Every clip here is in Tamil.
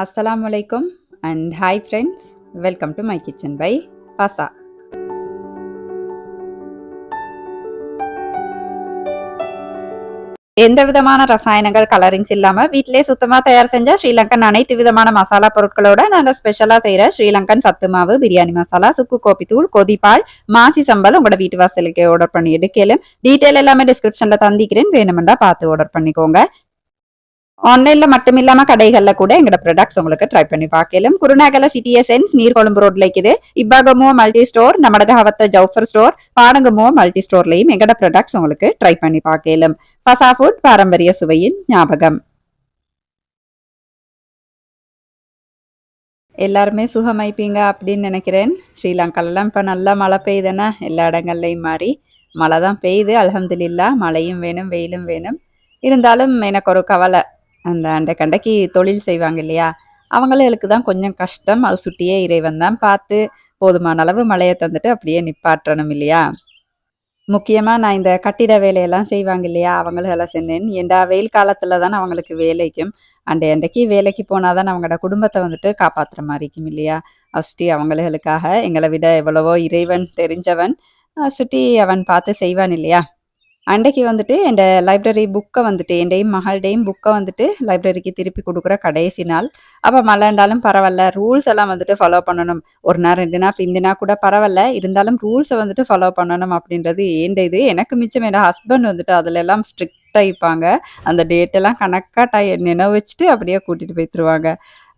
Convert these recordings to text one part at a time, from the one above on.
அஸ்லாம் அலைக்கும் and hi friends welcome to my kitchen by Basha எந்த விதமான ரசாயனங்கள் கலரிங்ஸ் இல்லாம வீட்டிலே சுத்தமா தயார் செஞ்ச ஸ்ரீலங்கன் அனைத்து விதமான மசாலா பொருட்களோட நாங்க ஸ்பெஷலாக செய்கிற ஸ்ரீலங்கன் சத்து மாவு பிரியாணி மசாலா சுக்கு கோப்பி தூள் கொதிப்பால் மாசி சம்பல் உங்களோட வீட்டு வாசலுக்கு ஆர்டர் பண்ணி எடுக்கலும் டீட்டெயில் எல்லாமே டிஸ்கிரிப்ஷன்ல தந்திக்கிறேன். வேணுமெண்டா பார்த்து ஆர்டர் பண்ணிக்கோங்க. ஆன்லைன்ல மட்டும் இல்லாம கடைகள்ல கூட எங்களோட ப்ராடக்ட்ஸ் உங்களுக்கு ட்ரை பண்ணி பார்க்கலாம். குருநாகல சிட்டிஎஸ்என்ஸ் நீர்கொழும்பு ரோட்ல இருக்குது. இப்பாகமோ மல்டி ஸ்டோர் நம்மட ஹவத்த ஜவுஃபர் ஸ்டோர் பாடங்கமோ மல்டி ஸ்டோர்லயும் எங்களோட ப்ராடக்ட்ஸ் உங்களுக்கு ட்ரை பண்ணி பார்க்கலாம். ஃபசா ஃபுட் பாரம்பரிய சுவையின் ஞாபகம். எல்லாருமே சுகமைப்பீங்க அப்படின்னு நினைக்கிறேன். ஸ்ரீலங்காலெல்லாம் இப்போ நல்லா மழை பெய்யுதுன்னா எல்லா இடங்கள்லையும் மாறி மழை தான் பெய்யுது. அலமதுல்லா மழையும் வேணும் வெயிலும் வேணும். இருந்தாலும் எனக்கு ஒரு கவலை. அந்த அண்டை கண்டைக்கு தொழில் செய்வாங்க இல்லையா? அவங்களுக்கு தான் கொஞ்சம் கஷ்டம். அது சுட்டியே இறைவன் தான் பார்த்து போதுமான அளவு மழையை தந்துட்டு அப்படியே நிப்பாட்டணும் இல்லையா? முக்கியமாக நான் இந்த கட்டிட வேலையெல்லாம் செய்வாங்க இல்லையா? அவங்களெல்லாம் சொன்னேன். ஏண்டா வெயில் காலத்தில் தான் அவங்களுக்கு வேலைக்கும் அண்டை அண்டைக்கு வேலைக்கு போனால் தான் அவங்களோட குடும்பத்தை வந்துட்டு காப்பாற்றுற மாதிரி இருக்கும் இல்லையா சுட்டி அவங்களுக்காக எங்களை விட எவ்வளவோ இறைவன் தெரிஞ்சவன். சுட்டி அவன் பார்த்து செய்வான் இல்லையா? அன்றைக்கு வந்துட்டு என் லைப்ரரி புக்கை வந்துட்டு என்டையும் மகள்டையும் புக்கை வந்துட்டு லைப்ரரிக்கு திருப்பி கொடுக்குற கடைசி நாள். அப்போ மழைண்டாலும் பரவாயில்ல ரூல்ஸ் எல்லாம் வந்துட்டு ஃபாலோ பண்ணணும். ஒரு நாள் ரெண்டு நாள் பிந்தினா கூட பரவாயில்ல இருந்தாலும் ரூல்ஸை வந்துட்டு ஃபாலோ பண்ணணும் அப்படின்றது ஏண்ட இது? எனக்கு மிச்சம் என் ஹஸ்பண்ட் வந்துட்டு அதில் எல்லாம் ஸ்ட்ரிக்டாக இருப்பாங்க. அந்த டேட்டெல்லாம் கணக்காக டை நினைவு வச்சுட்டு அப்படியே கூட்டிகிட்டு போய்த்துருவாங்க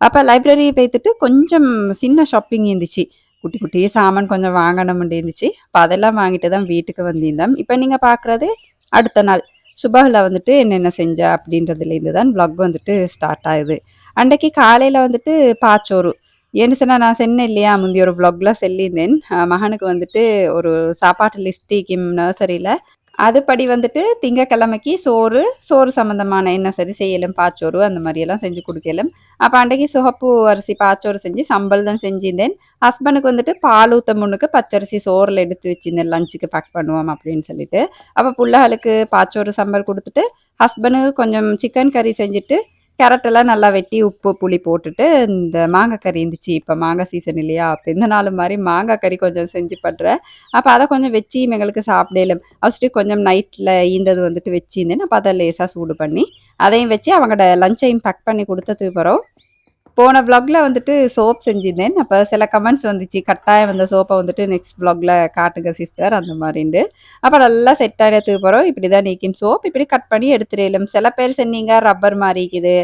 அப்போ லைப்ரரி போய்த்துட்டு கொஞ்சம் சின்ன ஷாப்பிங் இருந்துச்சு. குட்டி குட்டி சாமான் கொஞ்சம் வாங்கணும் இருந்துச்சு அப்போ அதெல்லாம் வாங்கிட்டு தான் வீட்டுக்கு வந்திருந்தோம். இப்போ நீங்கள் பார்க்குறது அடுத்த நாள். சுபகில் வந்துட்டு என்னென்ன செஞ்சா அப்படின்றதுலேருந்து தான் வ்ளாக் வந்துட்டு ஸ்டார்ட் ஆகுது. அன்றைக்கு காலையில் வந்துட்டு பாச்சோறு. ஏன்னு சொன்னால் நான் சென்னேன் இல்லையா முந்தைய ஒரு வ்ளாக்லாம் சொல்லியிருந்தேன். மகனுக்கு வந்துட்டு ஒரு சாப்பாட்டு லிஸ்ட் கிம் நர்சரியில் அதுபடி வந்துட்டு திங்கக்கிழமைக்கு சோறு சோறு சம்மந்தமான என்ன சரி செய்யலும் பாச்சோறு அந்த மாதிரியெல்லாம் செஞ்சு கொடுக்கலும். அப்போ அன்றைக்கு சுகப்பு அரிசி பாச்சோறு செஞ்சு சம்பல் தான் செஞ்சிருந்தேன். ஹஸ்பண்டுக்கு வந்துட்டு பால் ஊற்ற முன்னுக்கு பச்சரிசி சோறில் எடுத்து வச்சிருந்தேன் லஞ்சுக்கு பேக் பண்ணுவோம் அப்படின்னு சொல்லிட்டு. அப்போ பிள்ளைகளுக்கு பாச்சோறு சம்பல் கொடுத்துட்டு ஹஸ்பண்டுக்கு கொஞ்சம் சிக்கன் கறி செஞ்சுட்டு கேரட்டெல்லாம் நல்லா வெட்டி உப்பு புளி போட்டுட்டு இந்த மாங்காய் கறி இருந்துச்சு. இப்போ மாங்காய் சீசன் இல்லையா? அப்போ இந்த நாள் மாதிரி மாங்காய் கறி கொஞ்சம் செஞ்சு பண்ணுறேன் அப்போ அதை கொஞ்சம் வச்சு எங்களுக்கு சாப்பிடலும் ஃபஸ்ட்டு கொஞ்சம் நைட்டில் ஈந்தது வந்துட்டு வச்சிருந்தேன். அப்போ அதை லேசாக சூடு பண்ணி அதையும் வச்சு அவங்களோட லஞ்சையும் பேக் பண்ணி கொடுத்ததுக்கு பிறகு போன வ்ளாகில் வந்துட்டு சோப் செஞ்சிருந்தேன். அப்போ சில கமெண்ட்ஸ் வந்துச்சு. கட்டாயம் வந்த சோப்பை வந்துட்டு நெக்ஸ்ட் விலாக்ல காட்டுங்க சிஸ்டர் அந்த மாதிரிண்டு அப்போ நல்லா செட் எடுத்துக்க போகிறோம் இப்படி தான் நீக்கும் சோப். இப்படி கட் பண்ணி எடுத்துடலும் சில பேர் சொன்னீங்க ரப்பர் மாறிக்குது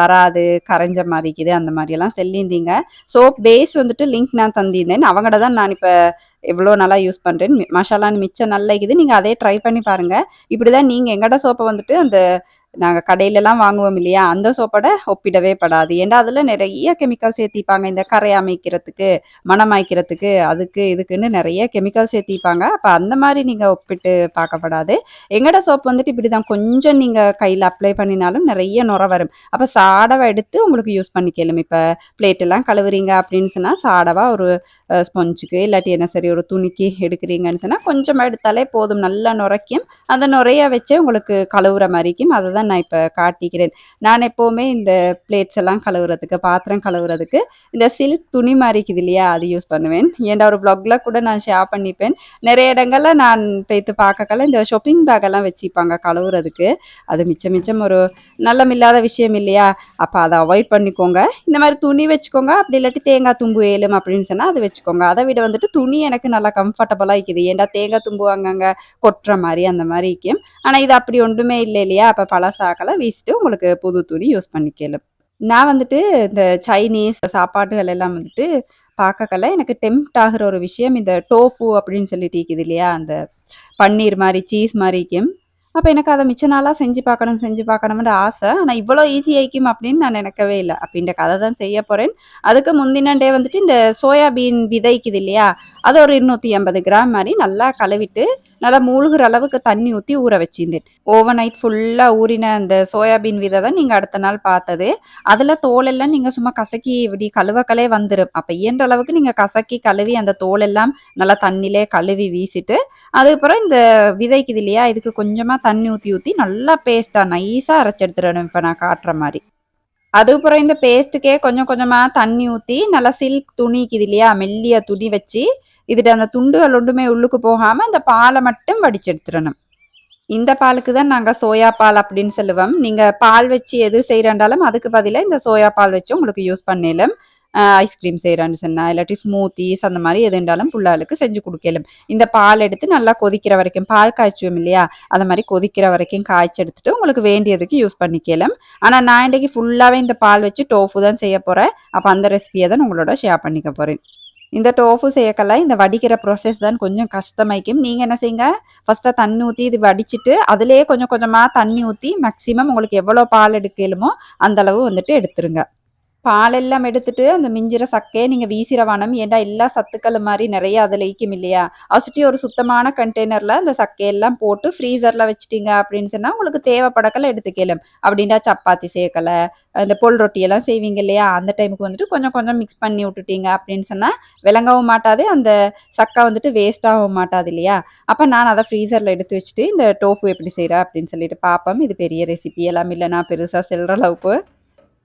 வராது கரைஞ்ச மாறிக்குது அந்த மாதிரியெல்லாம் சொல்லியிருந்தீங்க. சோப் பேஸ் வந்துட்டு லிங்க் நான் தந்திருந்தேன். அவங்கள்ட தான் நான் இப்போ எவ்வளோ நல்லா யூஸ் பண்ணுறேன் மசாலான்னு மிச்சம் நல்லா இருக்குது. நீங்கள் அதே ட்ரை பண்ணி பாருங்கள் இப்படி தான் நீங்கள் எங்கட சோப்பை வந்துட்டு அந்த நாங்கள் கடையிலலாம் வாங்குவோம் இல்லையா? அந்த சோப்போட ஒப்பிடவே படாது. ஏன்னா அதில் நிறைய கெமிக்கல் சேர்த்திப்பாங்க. இந்த கரை அமைக்கிறதுக்கு மனம் அமைக்கிறதுக்கு அதுக்கு இதுக்குன்னு நிறைய கெமிக்கல் சேர்த்திப்பாங்க. அப்போ அந்த மாதிரி நீங்கள் ஒப்பிட்டு பார்க்கப்படாது. எங்கட சோப் வந்துட்டு இப்படி தான் கொஞ்சம் நீங்கள் கையில் அப்ளை பண்ணினாலும் நிறைய நுர வரும். அப்போ சாடவை எடுத்து உங்களுக்கு யூஸ் பண்ணிக்கலும் இப்போ பிளேட்டெல்லாம் கழுவுறீங்க அப்படின்னு சொன்னால் சாடவா ஒரு ஸ்பொஞ்சுக்கு இல்லாட்டி என்ன சரி ஒரு துணிக்கு எடுக்கிறீங்கன்னு சொன்னால் கொஞ்சமாக எடுத்தாலே போதும். நல்லா நுரைக்கும். அந்த நுரைய வச்சே உங்களுக்கு கழுவுற மாதிரிக்கும். அதை தான் நான் இப்போ காட்டிக்கிறேன். நான் எப்போவுமே இந்த பிளேட்ஸ் எல்லாம் கழுவுறதுக்கு பாத்திரம் கழுவுறதுக்கு இந்த சில்க் துணி மாதிரிக்குது இல்லையா அது யூஸ் பண்ணுவேன். ஏன்டா ஒரு ப்ளாக்ல கூட நான் ஷேர் பண்ணிப்பேன். நிறைய இடங்கள்ல நான் போய்த்து பார்க்கக்கல இந்த ஷாப்பிங் பேக் எல்லாம் வச்சுப்பாங்க கழுவுறதுக்கு. அது மிச்சம் மிச்சம் ஒரு நல்லம் இல்லாத விஷயம் இல்லையா அப்போ அதை அவாய்ட் பண்ணிக்கோங்க. இந்த மாதிரி துணி வச்சுக்கோங்க. அப்படி இல்லாட்டி தேங்காய் தும்பு ஏலும் அப்படின்னு சொன்னால் அதை வச்சுக்கோங்க. அதை விட வந்துட்டு துணி எனக்கு நல்லா கம்ஃபர்டபுளாக இருக்குது. ஏன்டா தேங்காய் தும்பு அங்கங்கே கொட்டுற மாதிரி அந்த மாதிரி இருக்கும் ஆனால் இது அப்படி ஒன்றுமே இல்லை இல்லையா அப்போ பழசாக்கலை வீசிட்டு உங்களுக்கு புது துணி யூஸ் பண்ணிக்கலாம் நான் வந்துட்டு இந்த சைனீஸ் சாப்பாடுகள் எல்லாம் வந்துட்டு பார்க்கல எனக்கு டெம்ப்ட் ஆகிற ஒரு விஷயம் இந்த டோஃபு அப்படின்னு சொல்லிட்டு இருக்குது இல்லையா? அந்த பன்னீர் மாதிரி சீஸ் மாதிரிக்கும் அப்போ எனக்கு அதை மிச்ச நாளாக செஞ்சு பார்க்கணும் செஞ்சு பார்க்கணும்னு ஆசை. ஆனால் இவ்வளோ ஈஸி ஆயிக்கும் அப்படின்னு நான் நினைக்கவே இல்லை. அப்படின்ற கதை தான் செய்ய போகிறேன் அதுக்கு முந்தின டே வந்துட்டு இந்த சோயாபீன் விதைக்குது இல்லையா? அது ஒரு இருநூற்றி ஐம்பது கிராம் மாதிரி நல்லா கழுவிட்டு நல்லா மூழ்கிற அளவுக்கு தண்ணி ஊற்றி ஊற வச்சிருந்தேன். ஓவர் நைட் ஃபுல்லாக ஊறின அந்த சோயாபீன் விதை தான் நீங்கள் அடுத்த நாள் பார்த்தது. அதில் தோலெல்லாம் நீங்கள் சும்மா கசக்கி இப்படி கழுவக்கலே வந்துடும் அப்போ இயன்ற அளவுக்கு நீங்கள் கசக்கி கழுவி அந்த தோலெல்லாம் நல்லா தண்ணியிலே கழுவி வீசிட்டு அதுக்கப்புறம் இந்த விதைக்குது இல்லையா இதுக்கு கொஞ்சமாக தண்ணி ஊற்றி ஊற்றி நல்லா பேஸ்ட்டாக நைஸாக அரைச்சி எடுத்துடணும் இப்போ நான் காட்டுற மாதிரி. அதுக்கப்புறம் இந்த பேஸ்ட்டுக்கே கொஞ்சம் கொஞ்சமா தண்ணி ஊத்தி நல்லா சில்க் துணிக்குது இல்லையா? மெல்லிய துணி வச்சு இதில் அந்த துண்டுகள் ஒன்றுமே உள்ளுக்கு போகாம அந்த பாலை மட்டும் வடிச்செடுத்துடணும். இந்த பாலுக்கு தான் நாங்க சோயா பால் அப்படின்னு சொல்லுவோம். நீங்க பால் வச்சு எது செய்யறாண்டாலும் அதுக்கு பதிலாக இந்த சோயா பால் வச்சு உங்களுக்கு யூஸ் பண்ணிடலாம் ஐஸ்கிரீம் செய்கிறான்னு சொன்னால் இல்லாட்டி ஸ்மூத்திஸ் அந்த மாதிரி எது இருந்தாலும் புள்ளாளுக்கு செஞ்சு கொடுக்கலும். இந்த பால் எடுத்து நல்லா கொதிக்கிற வரைக்கும் பால் காய்ச்சுவோம் இல்லையா அந்த மாதிரி கொதிக்கிற வரைக்கும் காய்ச்சி எடுத்துட்டு உங்களுக்கு வேண்டியதுக்கு யூஸ் பண்ணிக்கலாம். ஆனால் நான் இன்றைக்கு ஃபுல்லாகவே இந்த பால் வச்சு டோஃபு தான் செய்ய போகிறேன் அப்போ அந்த ரெசிபியை தான் உங்களோட ஷேர் பண்ணிக்க போகிறேன் இந்த டோஃபு செய்யக்கெல்லாம் இந்த வடிக்கிற ப்ராசஸ் தான் கொஞ்சம் கஷ்டமாய்க்கும். நீங்கள் என்ன செய்யுங்க ஃபஸ்ட்டாக தண்ணி ஊற்றி இது வடிச்சிட்டு அதிலே கொஞ்சம் கொஞ்சமாக தண்ணி ஊற்றி மேக்ஸிமம் உங்களுக்கு எவ்வளோ பால் எடுக்கலுமோ அந்த அளவு வந்துட்டு எடுத்துருங்க. பாலெல்லாம் எடுத்துட்டு அந்த மிஞ்சிற சக்கையை நீங்கள் வீசிற வானம் ஏன்டா எல்லா சத்துக்கள் மாதிரி நிறைய அதில் ஈக்கும் இல்லையா? அசுட்டி ஒரு சுத்தமான கண்டெய்னரில் அந்த சக்கையெல்லாம் போட்டு ஃப்ரீசரில் வச்சுட்டீங்க அப்படின்னு சொன்னால் உங்களுக்கு தேவைப்படக்கல எடுத்துக்கலாம் அப்படின்டா சப்பாத்தி சேர்க்கலை இந்த பொல் ரொட்டியெல்லாம் செய்வீங்க இல்லையா? அந்த டைமுக்கு வந்துட்டு கொஞ்சம் கொஞ்சம் மிக்ஸ் பண்ணி விட்டுட்டீங்க அப்படின்னு சொன்னால் விளங்கவும் மாட்டாது அந்த சக்கை வந்துட்டு வேஸ்ட் ஆகவும் மாட்டாது இல்லையா? அப்போ நான் அதை ஃப்ரீசரில் எடுத்து வச்சுட்டு இந்த டோஃபு எப்படி செய்கிறேன் அப்படின்னு சொல்லிட்டு பார்ப்போம் இது பெரிய ரெசிபி எல்லாம் இல்லை நான் பெருசாக செல்கிற அளவுக்கு.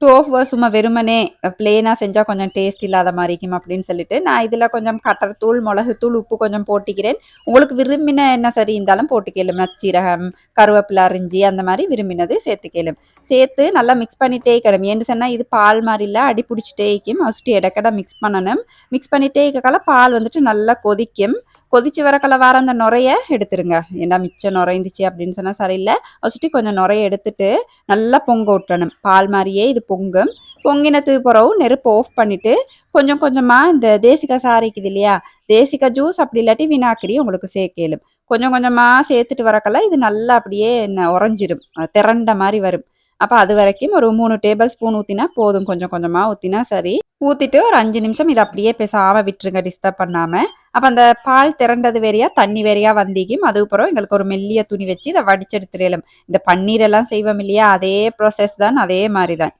டோஃபுவை சும்மா வெறுமனே பிளேனாக செஞ்சால் கொஞ்சம் டேஸ்ட் இல்லாத மாதிரி இருக்கும் அப்படின்னு சொல்லிட்டு நான் இதில் கொஞ்சம் கட்டரத்தூள் மிளகுத்தூள் உப்பு கொஞ்சம் போட்டிக்கிறேன். உங்களுக்கு விரும்பின என்ன சரி இருந்தாலும் போட்டுக்கலும் நச்சீரகம் கருவேப்பிலை அரிஞ்சி அந்த மாதிரி விரும்பினது சேர்த்துக்கலும் சேர்த்து நல்லா மிக்ஸ் பண்ணிட்டே இருக்கணும் ஏன்னு சொன்னால் இது பால் மாதிரி இல்லை அடி பிடிச்சிட்டே இருக்கும். ஃபஸ்ட்டு இடக்கடை மிக்ஸ் பண்ணணும். மிக்ஸ் பண்ணிட்டே இருக்கக்கால பால் வந்துட்டு நல்லா கொதிக்கும். கொதிச்சு வரக்கல வர அந்த நுரைய எடுத்துருங்க. ஏன்னா மிச்சம் நுரைந்துச்சு அப்படின்னு சொன்னால் சரியில்லை. வச்சுட்டு கொஞ்சம் நுரைய எடுத்துட்டு நல்லா பொங்க விட்டணும் பால் மாதிரியே இது பொங்கும். பொங்கினத்துக்கு பிறகு நெருப்பு ஆஃப் பண்ணிட்டு கொஞ்சம் கொஞ்சமாக இந்த தேசிக்கா சாரிக்குது இல்லையா? தேசிக்கா ஜூஸ் அப்படி இல்லாட்டி வினாக்கிரி உங்களுக்கு சேர்க்கலும் கொஞ்சம் கொஞ்சமாக சேர்த்துட்டு வரக்கெல்லாம் இது நல்லா அப்படியே உறைஞ்சிரும். திரண்ட மாதிரி வரும். அப்போ அது வரைக்கும் ஒரு மூணு டேபிள் ஸ்பூன் ஊற்றினா போதும். கொஞ்சம் கொஞ்சமாக ஊற்றினா சரி. ஊற்றிட்டு ஒரு அஞ்சு நிமிஷம் இதை அப்படியே பேசாமல் விட்டுருங்க டிஸ்டர்ப் பண்ணாமல் அப்போ அந்த பால் திரண்டது வேறையா தண்ணி வேறையா வந்திக்கும். அதுக்கப்புறம் எங்களுக்கு ஒரு மெல்லிய துணி வச்சு இதை வடிச்செடுத்துடலாம். இந்த பன்னீர் எல்லாம் செய்வோம் இல்லையா? அதே ப்ராசஸ் தான் அதே மாதிரி தான்.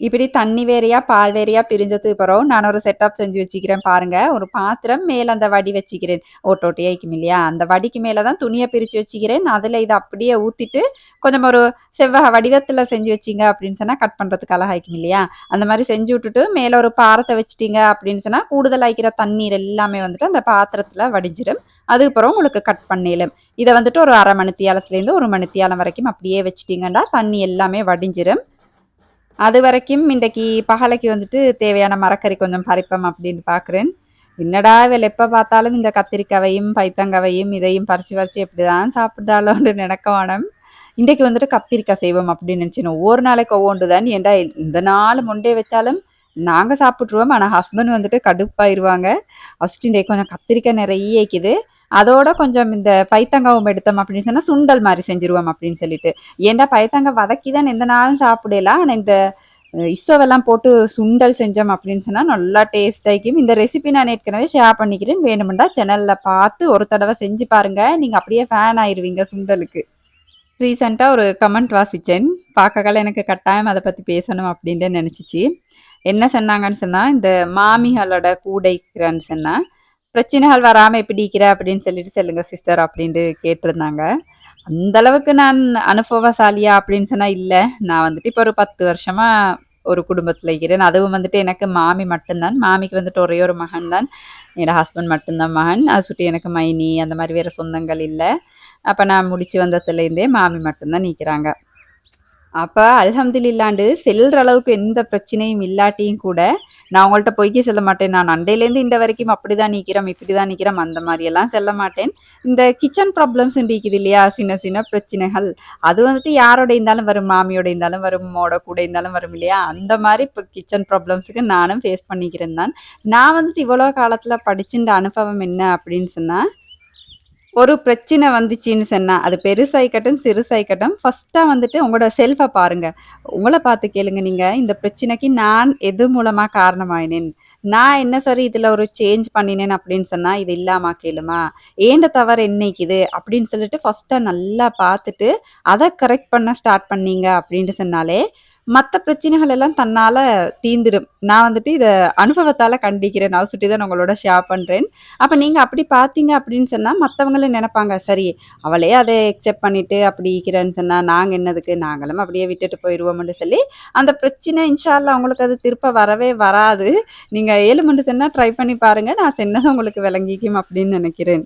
இப்படி தண்ணி வேறையா பால் வேறையா பிரிஞ்சதுக்கு பிறகு நான் ஒரு செட்டப் செஞ்சு வச்சுக்கிறேன் பாருங்க. ஒரு பாத்திரம் மேல அந்த வடி வச்சுக்கிறேன். ஓட்டோட்டியா இருக்கும் இல்லையா? அந்த வடிக்கு மேலதான் துணியை பிரிச்சு வச்சுக்கிறேன். அதுல இதை அப்படியே ஊத்திட்டு கொஞ்சம் ஒரு செவ்வக வடிவத்துல செஞ்சு வச்சிங்க அப்படின்னு சொன்னா கட் பண்றதுக்கு அழகாய்க்கும் இல்லையா? அந்த மாதிரி செஞ்சு விட்டுட்டு மேல ஒரு பாரத்தை வச்சுட்டீங்க அப்படின்னு சொன்னா கூடுதல் ஆய்க்கிற தண்ணீர் எல்லாமே வந்துட்டு அந்த பாத்திரத்துல வடிஞ்சிடும் அதுக்கப்புறம் உங்களுக்கு கட் பண்ணிடலாம் இதை வந்துட்டு ஒரு அரை மணித்தியாலத்துலேருந்து ஒரு மணித்தியாலம் வரைக்கும் அப்படியே வச்சுட்டீங்கன்னா தண்ணி எல்லாமே வடிஞ்சிடும் அது வரைக்கும் இன்றைக்கு பகலைக்கு வந்துட்டு தேவையான மரக்கறி கொஞ்சம் பறிப்போம் அப்படின்னு பார்க்குறேன். என்னடா இவள் எப்போ பார்த்தாலும் இந்த கத்திரிக்காவையும் பைத்தங்காவையும் இதையும் பறித்து பறித்து எப்படி தான் சாப்பிட்றாளோன்னு நினைக்க வேணும். இன்றைக்கு வந்துட்டு கத்திரிக்காய் செய்வோம் அப்படின்னு நினச்சினோம் ஒவ்வொரு நாளைக்கு ஒவ்வொன்று தான் ஏன்டா இந்த நாள் மொண்டே வச்சாலும் நாங்கள் சாப்பிட்ருவோம் ஆனால் ஹஸ்பண்ட் வந்துட்டு கடுப்பாயிருவாங்க. ஃபஸ்ட்டு இன்றைக்கு கொஞ்சம் கத்திரிக்காய் நிறைய இருக்குது அதோட கொஞ்சம் இந்த பைத்தங்காவும் எடுத்தோம் அப்படின்னு சொன்னா சுண்டல் மாதிரி செஞ்சிருவோம் அப்படின்னு சொல்லிட்டு. ஏன்டா பைத்தங்காய் வதக்கி தான் எந்த நாளும் சாப்பிடலாம் ஆனால் இந்த இசவெல்லாம் போட்டு சுண்டல் செஞ்சோம் அப்படின்னு சொன்னால் நல்லா டேஸ்ட் ஆகிக்கும். இந்த ரெசிபி நான் ஏற்கனவே ஷேர் பண்ணிக்கிறேன். வேணுமெண்டா சேனலில் பார்த்து ஒரு தடவை செஞ்சு பாருங்க. நீங்கள் அப்படியே ஃபேன் ஆயிருவீங்க சுண்டலுக்கு. ரீசெண்டாக ஒரு கமெண்ட் வாசித்தேன் பார்க்கக்கால எனக்கு கட்டாயம் அதை பற்றி பேசணும் அப்படின்ட்டு நினச்சிச்சு. என்ன சொன்னாங்கன்னு சொன்னால் இந்த மாமிகளோட கூடைக்கிறான்னு சொன்னால் பிரச்சனைகள் வராமல் எப்படி இருக்கிற அப்படின்னு சொல்லிட்டு சொல்லுங்க சிஸ்டர் அப்படின்ட்டு கேட்டிருந்தாங்க. அந்த அளவுக்கு நான் அனுபவசாலியா அப்படின்னு சொன்னா இல்லை. நான் வந்துட்டு இப்போ ஒரு பத்து வருஷமா ஒரு குடும்பத்தில் இருக்கிறேன். அதுவும் வந்துட்டு எனக்கு மாமி மட்டும்தான். மாமிக்கு வந்துட்டு ஒரே ஒரு மகன் தான் என்னோட ஹஸ்பண்ட் மட்டும்தான் மகன். அதை சுற்றி எனக்கு மைனி அந்த மாதிரி வேறு சொந்தங்கள் இல்லை. அப்போ நான் முடிச்சு வந்ததுலேருந்தே மாமி மட்டும்தான் நிற்கிறாங்க அப்போ அல்ஹம்துலில்லாண்டு செல்ற அளவுக்கு எந்த பிரச்சனையும் இல்லாட்டியும் கூட நான் உங்கள்கிட்ட பொய்க்க செல்ல மாட்டேன். நான் அண்டையிலேருந்து இந்த வரைக்கும் அப்படிதான் நிற்கிறோம் இப்படி தான் நிற்கிறோம் அந்த மாதிரியெல்லாம் செல்ல மாட்டேன். இந்த கிச்சன் ப்ராப்ளம்ஸ் இருக்குது இல்லையா? சின்ன சின்ன பிரச்சனைகள். அது வந்துட்டு யாரோட இருந்தாலும் வரும்? மாமியோட இருந்தாலும் வரும்? மோட கூட இருந்தாலும் வரும் இல்லையா? அந்த மாதிரி இப்போ கிச்சன் ப்ராப்ளம்ஸுக்கு நானும் ஃபேஸ் பண்ணிக்கிறேன் தான். நான் வந்துட்டு இவ்வளோ காலத்தில் படிச்சுட்ட அனுபவம் என்ன அப்படின்னு சொன்னால் ஒரு பிரச்சனை வந்துச்சின்னு சொன்னால் அது பெருசாய்க்கட்டும் சிறுசாய்க்கட்டும் ஃபஸ்ட்டாக வந்துட்டு உங்களோட செல்ஃபை பாருங்கள் உங்களை பார்த்து கேளுங்க நீங்கள் இந்த பிரச்சனைக்கு நான் எது மூலமாக காரணமாயினேன்? நான் என்ன சரி இதில் ஒரு சேஞ்ச் பண்ணினேன் அப்படின்னு சொன்னால் இது இல்லாமா கேளுமா? ஏண்ட தவறு என்னைக்குது? அப்படின்னு சொல்லிட்டு ஃபஸ்ட்டாக நல்லா பார்த்துட்டு அதை கரெக்ட் பண்ண ஸ்டார்ட் பண்ணீங்க அப்படின்ட்டு சொன்னாலே மற்ற பிரச்சனைகள் எல்லாம் தன்னால தீந்துடும் நான் வந்துட்டு இதை அனுபவத்தால கண்டிக்கிறேன். நான் சுட்டி தான் நான் உங்களோட ஷேர் பண்றேன். அப்ப நீங்க அப்படி பார்த்தீங்க அப்படின்னு சொன்னா, மற்றவங்களும் நினைப்பாங்க சரி அவளே அதை எக்ஸெப்ட் பண்ணிட்டு அப்படி இருக்கிறேன்னு சொன்னா, நாங்க என்னதுக்கு? நாங்களும் அப்படியே விட்டுட்டு போயிடுவோம்னு சொல்லி, அந்த பிரச்சனை இன்ஷால்ல அவங்களுக்கு உங்களுக்கு அது திருப்ப வரவே வராது. நீங்க மண்டு சொன்னா ட்ரை பண்ணி பாருங்க. நான் சொன்னது உங்களுக்கு விளங்கிக்கும் அப்படின்னு நினைக்கிறேன்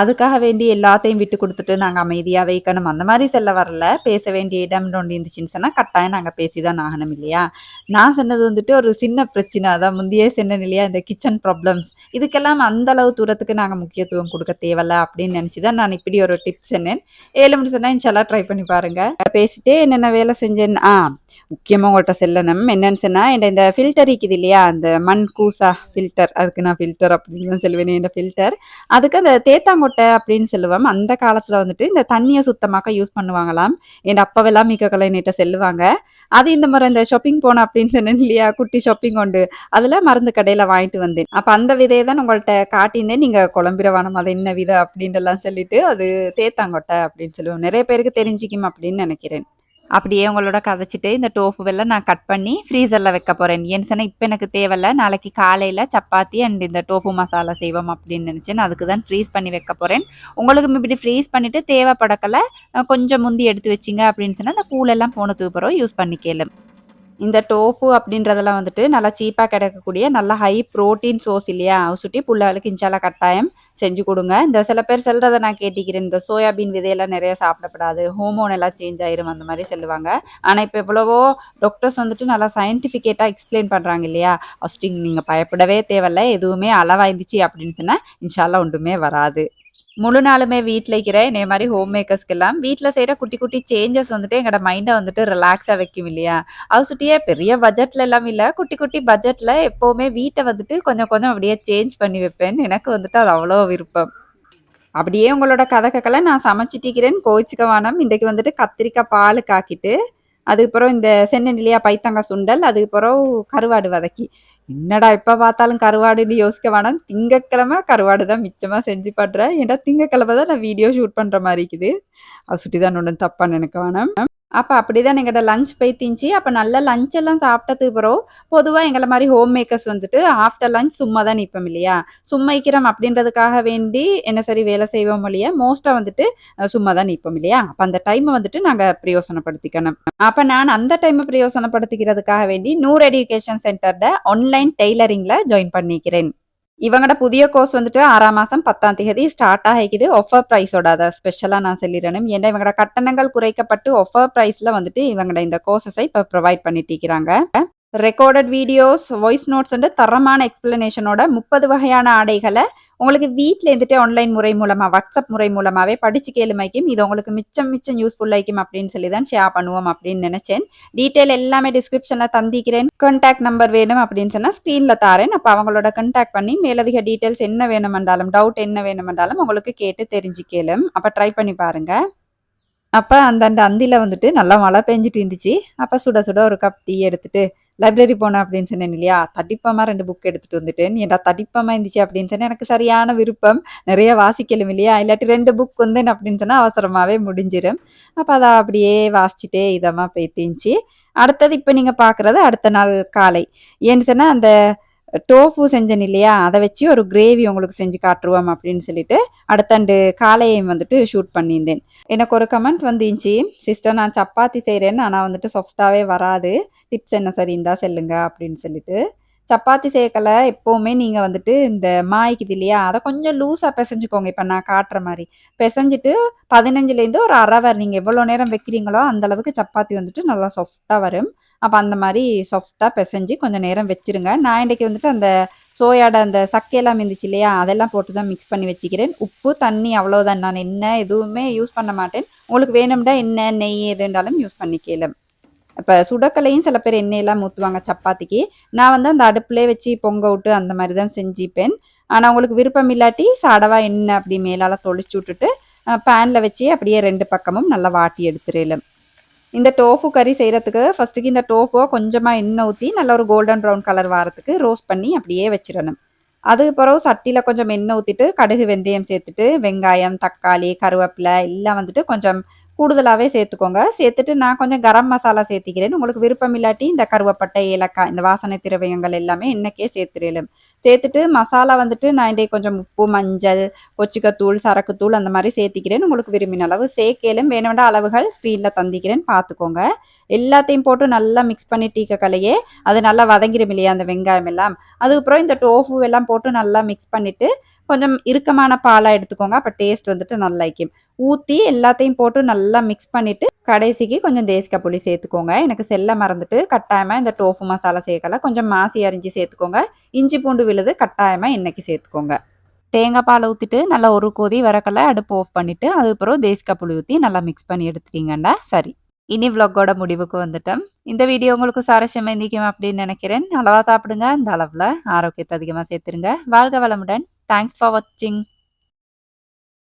அதுக்காக வேண்டி எல்லாத்தையும் விட்டு கொடுத்துட்டு நாங்கள் அமைதியாக வைக்கணும். அந்த மாதிரி செல்ல வரல. பேச வேண்டிய இடம் ஒன்று இருந்துச்சுன்னு சொன்னால் கட்டாயம் நாங்கள் பேசி தான் ஆகணும் இல்லையா? நான் சொன்னது வந்துட்டு ஒரு சின்ன பிரச்சனை. அதான் முந்தையே சின்ன இல்லையா? இந்த கிச்சன் ப்ராப்ளம்ஸ். இதுக்கெல்லாம் அந்த அளவு தூரத்துக்கு நாங்கள் முக்கியத்துவம் கொடுக்க தேவையில்ல அப்படின்னு நினச்சி தான் நான் இப்படி ஒரு டிப்ஸ் சொன்னேன். ஏழு மணி இன்ஷா அல்லாஹ் ட்ரை பண்ணி பாருங்கள் பேசிட்டே என்னென்ன வேலை செஞ்சேன் ஆ முக்கியமாக உங்கள்கிட்ட செல்லணும் என்னன்னு சொன்னால் என்ட இந்த ஃபில்டர் இருக்குது இல்லையா? அந்த மண் கூசா ஃபில்டர். அதுக்கு நான் ஃபில்டர் அப்படின்னு தான் சொல்லுவேனே என்ட ஃபில்டர். அதுக்கு அந்த தேத்தாங்கொட்டை அப்படின்னு சொல்லுவோம். அந்த காலத்துல வந்துட்டு இந்த தண்ணியை சுத்தமாக்க யூஸ் பண்ணுவாங்களாம். என் அப்பாவெல்லாம் மிக்க என்கிட்ட செல்லுவாங்க அது இந்த மாதிரி இந்த ஷாப்பிங் போனோம் அப்படின்னு சொன்னேன் இல்லையா? குட்டி ஷாப்பிங் உண்டு. அதுல மருந்து கடையில வாங்கிட்டு வந்தேன். அப்ப அந்த விதையை தான் உங்கள்ட்ட காட்டியிருந்தேன். நீங்க குழம்பிரவானம் வேணாம். அது என்ன விதை அப்படின்ட்டுலாம் சொல்லிட்டு, அது தேத்தாங்கொட்டை அப்படின்னு சொல்லுவோம். நிறைய பேருக்கு தெரிஞ்சிக்கும் அப்படின்னு நினைக்கிறேன் அப்படியே உங்களோட கதைச்சிட்டு இந்த டோஃபுவெல்லாம் நான் கட் பண்ணி ஃப்ரீசரில் வைக்க போகிறேன் ஏன்னு இப்போ எனக்கு தேவையில்ல. நாளைக்கு காலையில் சப்பாத்தி அண்ட் இந்த டோஃபு மசாலா செய்வோம் அப்படின்னு நெனச்சேன். அதுக்கு தான் ஃப்ரீஸ் பண்ணி வைக்க போகிறேன் உங்களுக்கும் இப்படி ஃப்ரீஸ் பண்ணிவிட்டு தேவைப்படக்கலை கொஞ்சம் முந்தி எடுத்து வச்சிங்க அப்படின்னு சொன்னால் அந்த கூழெல்லாம் போனதுக்கு பிறகு யூஸ் பண்ணிக்கலாம். இந்த டோஃபு அப்படின்றதெல்லாம் வந்துட்டு நல்லா சீப்பாக கிடைக்கக்கூடிய நல்ல ஹை புரோட்டீன் சோர்ஸ் இல்லையா? சுட்டி புள்ளாளுக்கு இன்ஷா கட்டாயம் செஞ்சு கொடுங்க இந்த சில பேர் செல்றதை நான் கேட்டிக்கிறேன். இந்த சோயாபீன் விதையெல்லாம் நிறைய சாப்பிடக்கூடாது. ஹோமோன் எல்லாம் சேஞ்ச் ஆயிரும் அந்த மாதிரி சொல்லுவாங்க. ஆனா இப்ப எவ்வளவோ டாக்டர்ஸ் வந்துட்டு நல்லா சயின்டிஃபிகேட்டாக எக்ஸ்பிளைன் பண்றாங்க இல்லையா? ஃபர்ஸ்ட்டு நீங்க பயப்படவே தேவையில்ல. எதுவுமே அளவாயிருந்துச்சு அப்படின்னு சொன்னா, இன்ஷா ஒன்றுமே வராது. முழு நாளுமே வீட்டில் இருக்கிற என்னைய மாதிரி ஹோம் மேக்கர்ஸ்க்கெல்லாம் வீட்டில் செய்கிற குட்டி குட்டி சேஞ்சஸ் வந்துட்டு எங்களோட மைண்டை வந்துட்டு ரிலாக்ஸாக வைக்கும் இல்லையா? அது சுட்டியே பெரிய பட்ஜெட்ல எல்லாம் இல்லை குட்டி குட்டி பட்ஜெட்ல எப்போவுமே வீட்டை வந்துட்டு கொஞ்சம் கொஞ்சம் அப்படியே சேஞ்ச் பண்ணி வைப்பேன். எனக்கு வந்துட்டு அது அவ்வளோ விருப்பம். அப்படியே உங்களோட கதை கேட்கல நான் சமைச்சிட்டிருக்கிறேன். கோவிச்சுக்க வேணாம். இன்றைக்கு வந்துட்டு கத்திரிக்காய் பால் அதுக்கப்புறம் இந்த சொன்னேன் இல்லையா? பைத்தங்காய் சுண்டல், அதுக்கப்புறம் கருவாடு வதக்கி. என்னடா எப்ப பார்த்தாலும் கருவாடுன்னு யோசிக்க வேணாம். திங்கக்கிழமை கருவாடு தான் மிச்சமா செஞ்சு படுறேன் ஏன்னா திங்கக்கிழமை தான் நான் வீடியோ ஷூட் பண்ற மாதிரி இருக்குது. அது சுட்டி தான் ஒண்ணும் தப்பா நினைக்க வேணாம். அப்ப அப்படிதான் எங்கட லஞ்ச் போய் போயிட்டுருந்துச்சு. அப்போ நல்லா லஞ்ச் எல்லாம் சாப்பிட்டதுக்கு பிறகு, பொதுவாக எங்களை மாதிரி ஹோம் மேக்கர்ஸ் வந்துட்டு ஆஃப்டர் லஞ்ச் சும்மா தான் நிற்போம் இல்லையா? சும்மா இருக்கிறோம் அப்படின்றதுக்காக வேண்டி என்ன சரி வேலை செய்வோம் இல்லையா மோஸ்ட்டாக வந்துட்டு சும்மா தான் நிற்போம் இல்லையா? அப்போ அந்த டைமை வந்துட்டு நாங்கள் பிரயோசனப்படுத்திக்கணும். அப்போ நான் அந்த டைமை பிரயோசனப்படுத்திக்கிறதுக்காக வேண்டி நூர் எஜுகேஷன் சென்டரில் ஆன்லைன் டெய்லரிங்கில் ஜாயின் பண்ணிக்கிறேன். இவங்கட புதிய கோர்ஸ் வந்துட்டு ஆறாம் மாசம் 10ஆம் தேதி ஸ்டார்ட் ஆகிக்குது. ஆஃபர் பிரைஸோட அத ஸ்பெஷலா நான் சொல்லிடணும் ஏன்னா இவங்களோட கட்டணங்கள் குறைக்கப்பட்டு ஆஃபர் பிரைஸ்ல வந்துட்டு இவங்களோட இந்த கோர்சஸை இப்போ ப்ரொவைட் பண்ணிட்டு இருக்கிறாங்க. ரெக்கார்டட் வீடியோஸ், வாய்ஸ் நோட்ஸ் தரமான எக்ஸ்பிளனேஷனோட 30 வகையான ஆடைகளை உங்களுக்கு வீட்டில் இருந்துட்டு ஆன்லைன் முறை மூலமா, வாட்ஸ்அப் முறை மூலமாவே படிச்சு கேளுமைக்கும், இது உங்களுக்கு மிச்சம் மிச்சம் யூஸ்ஃபுல்லாகும் அப்படின்னு சொல்லி தான் ஷேர் பண்ணுவோம் அப்படின்னு நினச்சேன் டீட்டெயில் எல்லாமே டிஸ்கிரிப்ஷன்ல தந்திக்கிறேன். கான்டாக்ட் நம்பர் வேணும் அப்படின்னு சொன்னா ஸ்க்ரீனில் தாரேன். அப்போ அவங்களோட கான்டாக்ட் பண்ணி மேலதிக டீட்டெயில்ஸ் என்ன வேணுமென்றாலும், டவுட் என்ன வேணுமென்றாலும் உங்களுக்கு கேட்டு தெரிஞ்சுக்கலாம். அப்ப ட்ரை பண்ணி பாருங்க. அப்போ அந்தந்த அந்தியில் வந்துட்டு நல்லா மழை பெஞ்சிட்டு இருந்துச்சு. அப்போ சுட சுட ஒரு கப் டீ எடுத்துட்டு, லைப்ரரி போனேன் அப்படின்னு சொன்னேன் இல்லையா? தடிப்பமாக ரெண்டு புக் எடுத்துகிட்டு வந்துட்டேன். ஏன்டா தடிப்பமாக இருந்துச்சு அப்படின்னு சொன்னேன் எனக்கு சரியான விருப்பம். நிறைய வாசிக்கலும் இல்லையா? இல்லாட்டி ரெண்டு புக் வந்தேன் அப்படின்னு சொன்னால் அவசரமாகவே முடிஞ்சிடும் அப்போ அதை அப்படியே வாசிச்சுட்டே இதமா போயிட்டுருந்துச்சு. அடுத்தது இப்போ நீங்கள் பார்க்குறது அடுத்த நாள் காலை. ஏன்னு சொன்னால் அந்த டோஃபு செஞ்சேன் இல்லையா? அதை வச்சு ஒரு கிரேவி உங்களுக்கு செஞ்சு காட்டுருவோம் அப்படின்னு சொல்லிட்டு, அடுத்தண்டு காலையும் வந்துட்டு ஷூட் பண்ணியிருந்தேன். எனக்கு ஒரு கமெண்ட் வந்துச்சு. சிஸ்டர் நான் சப்பாத்தி செய்கிறேன்னு ஆனால் வந்துட்டு சாஃப்டாகவே வராது. டிப்ஸ் என்ன சரி இருந்தா சொல்லுங்க அப்படின்னு சொல்லிட்டு. சப்பாத்தி செய்யக்கல எப்போவுமே நீங்கள் வந்துட்டு இந்த மாய்க்குது இல்லையா? அதை கொஞ்சம் லூஸாக பிசைஞ்சுக்கோங்க இப்போ நான் காட்டுற மாதிரி பிசைஞ்சிட்டு பதினஞ்சுலேருந்து ஒரு 1/2 ஹவர் எவ்வளோ நேரம் வைக்கிறீங்களோ, அந்த அளவுக்கு சப்பாத்தி வந்துட்டு நல்லா சாஃப்டாக வரும். அப்போ அந்த மாதிரி சாஃப்டாக பிசைஞ்சு கொஞ்சம் நேரம் வச்சுருங்க. நான் இன்றைக்கி வந்துட்டு அந்த சோயாட அந்த சக்கையெல்லாம் இருந்துச்சு இல்லையா? அதெல்லாம் போட்டு தான் மிக்ஸ் பண்ணி வச்சுக்கிறேன். உப்பு, தண்ணி அவ்வளோதான். நான் என்ன எதுவுமே யூஸ் பண்ண மாட்டேன். உங்களுக்கு வேணும்னா என்ன நெய் எதுண்டாலும் யூஸ் பண்ணிக்கலாம். இப்போ சுடக்கலையும் சில பேர் எண்ணெயெல்லாம் ஊற்றுவாங்க சப்பாத்திக்கு. நான் வந்து அந்த அடுப்புலேயே வச்சு பொங்க விட்டு அந்த மாதிரி தான் செஞ்சுப்பேன். ஆனால் உங்களுக்கு விருப்பம் இல்லாட்டி சடவாக எண்ணெய் அப்படி மேலால் தொளிச்சு விட்டுட்டு, பேனில் வச்சு அப்படியே ரெண்டு பக்கமும் நல்லா வாட்டி எடுத்துறேலும். இந்த டோஃபு கறி செய்கிறதுக்கு ஃபர்ஸ்ட்டுக்கு இந்த டோஃபுவ கொஞ்சமா எண்ணெய் ஊற்றி நல்ல ஒரு கோல்டன் ப்ரௌன் கலர் வாரத்துக்கு ரோஸ்ட் பண்ணி அப்படியே வச்சிடணும். அதுக்கு பிறகு சட்டியில கொஞ்சம் எண்ணெய் ஊத்திட்டு, கடுகு, வெந்தயம் சேர்த்துட்டு, வெங்காயம், தக்காளி, கருவேப்பிலை எல்லாம் வந்துட்டு கொஞ்சம் கூடுதலாகவே சேர்த்துக்கோங்க. சேர்த்துட்டு நான் கொஞ்சம் கரம் மசாலா சேர்த்திக்கிறேன். உங்களுக்கு விருப்பம் இல்லாட்டி இந்த கருவப்பட்டை ஏலக்காய் இந்த வாசனை திரவியங்கள் எல்லாமே இன்னைக்கே சேர்த்துடலும் சேர்த்துட்டு மசாலா வந்துட்டு நான் இன்றைக்கு கொஞ்சம் உப்பு மஞ்சள் கொச்சிக்கத்தூள் சரக்குத்தூள் அந்த மாதிரி சேர்த்திக்கிறேன். உங்களுக்கு விரும்பின அளவு சேர்க்கலும் வேணும் அளவுகள் ஸ்க்ரீனில் தந்திக்கிறேன். பார்த்துக்கோங்க. எல்லாத்தையும் போட்டு நல்லா மிக்ஸ் பண்ணி டீக்க கலையே அது நல்லா வதங்கிடும் இல்லையா அந்த வெங்காயம் எல்லாம். அதுக்கப்புறம் இந்த டோஃபு எல்லாம் போட்டு நல்லா மிக்ஸ் பண்ணிவிட்டு கொஞ்சம் இறுக்கமான பாலாக எடுத்துக்கோங்க அப்போ டேஸ்ட் வந்துட்டு நல்லா இருக்கும். ஊற்றி எல்லாத்தையும் போட்டு நல்லா மிக்ஸ் பண்ணிவிட்டு கடைசிக்கு கொஞ்சம் தேசிக்காய் புளி சேர்த்துக்கோங்க. எனக்கு செல்ல மறந்துட்டு கட்டாயமாக இந்த டோஃபு மசாலா சேர்க்கல. கொஞ்சம் மாசி அரிஞ்சு சேர்த்துக்கோங்க. இஞ்சி பூண்டு விழுது கட்டாயமாக இன்னைக்கு சேர்த்துக்கோங்க. தேங்காய் பால் ஊற்றிட்டு நல்லா ஒரு கொதி வரக்கலை அடுப்பு ஆஃப் பண்ணிவிட்டு அதுக்கப்புறம் தேசிக்காய் புளி ஊற்றி நல்லா மிக்ஸ் பண்ணி எடுத்துட்டீங்கண்டா சரி. இனி விலாகோட முடிவுக்கு வந்துட்டோம். இந்த வீடியோ உங்களுக்கு சுவாரஸ்யம் இந்திக்கும் அப்படின்னு நினைக்கிறேன். அளவாக சாப்பிடுங்க. இந்த அளவில் ஆரோக்கியத்தை அதிகமாக சேர்த்துருங்க. வாழ்க வளமுடன். தேங்க்ஸ் ஃபார் வாட்சிங்